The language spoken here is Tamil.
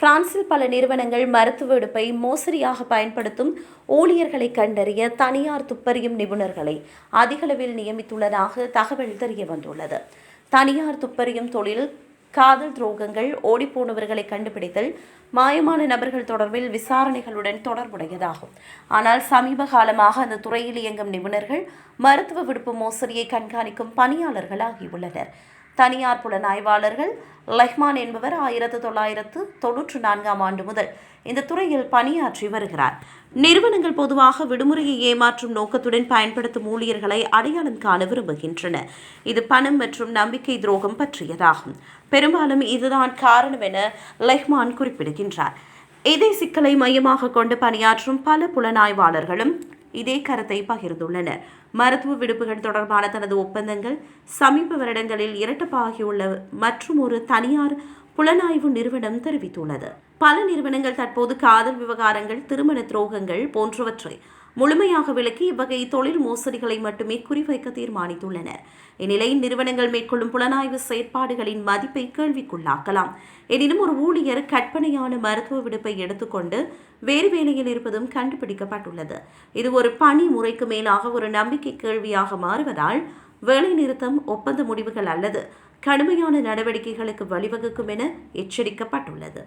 பிரான்சில் பல நிறுவனங்கள் மருத்துவ எடுப்பை மோசடியாக பயன்படுத்தும் ஊழியர்களை கண்டறிய தனியார் துப்பறியும் நிபுணர்களை அதிகளவில் நியமித்துள்ளதாக தகவல் தெரிய வந்துள்ளது. தனியார் துப்பறியும் தொழில் காதல் துரோகங்கள் ஓடிப்போனவர்களை கண்டுபிடித்தல் மாயமான நபர்கள் தொடர்பில் விசாரணைகளுடன் தொடர்புடையதாகும். ஆனால் சமீப காலமாக அந்த துறையில் இயங்கும் நிபுணர்கள் மருத்துவ விடுப்பு மோசடியை கண்காணிக்கும் பணியாளர்களாகியுள்ளனர் தனியார் புலனாய்வாளர்கள் லெஹ்மான் என்பவர் ஆயிரத்து தொள்ளாயிரத்து தொன்னூற்று நான்காம் ஆண்டு முதல் இந்த துறையில் பணியாற்றி வருகிறார். நிறுவனங்கள் பொதுவாக விடுமுறையை ஏமாற்றும் நோக்கத்துடன் பயன்படுத்தும் ஊழியர்களை அடையாளம் காண விரும்புகின்றன. இது பணம் மற்றும் நம்பிக்கை துரோகம் பற்றியதாகும். பெரும்பாலும் இதுதான் காரணம் என லெஹ்மான் குறிப்பிடுகின்றார். இதே சிக்கலை மையமாக கொண்டு பணியாற்றும் பல புலனாய்வாளர்களும் இதே கருத்தை பகிர்ந்துள்ளனர். மருத்துவ விடுப்புகள் தொடர்பான தனது ஒப்பந்தங்கள் சமீப வருடங்களில் இரட்டப்பாகியுள்ள மற்றும் ஒரு தனியார் புலனாய்வு நிறுவனம் தெரிவித்துள்ளது. பல நிறுவனங்கள் தற்போது காதல் விவகாரங்கள் திருமண துரோகங்கள் போன்றவற்றை முழுமையாக விலக்கி இவ்வகை தொழில் மோசடிகளை மட்டுமே குறிவைக்க தீர்மானித்துள்ளனர். இந்நிலையில் நிறுவனங்கள் மேற்கொள்ளும் புலனாய்வு செயற்பாடுகளின் மதிப்பை கேள்விக்குள்ளாக்கலாம். எனினும் ஒரு ஊழியர் கற்பனையான மருத்துவ விடுப்பை எடுத்துக்கொண்டு வேறு வேலையில் இருப்பதும் கண்டுபிடிக்கப்பட்டுள்ளது. இது ஒரு பணி முறைக்கு மேலாக ஒரு நம்பிக்கை கேள்வியாக மாறுவதால் வேலை நிறுத்தம் ஒப்பந்த முடிவுகள் அல்லது கடுமையான நடவடிக்கைகளுக்கு வழிவகுக்கும் என எச்சரிக்கப்பட்டுள்ளது.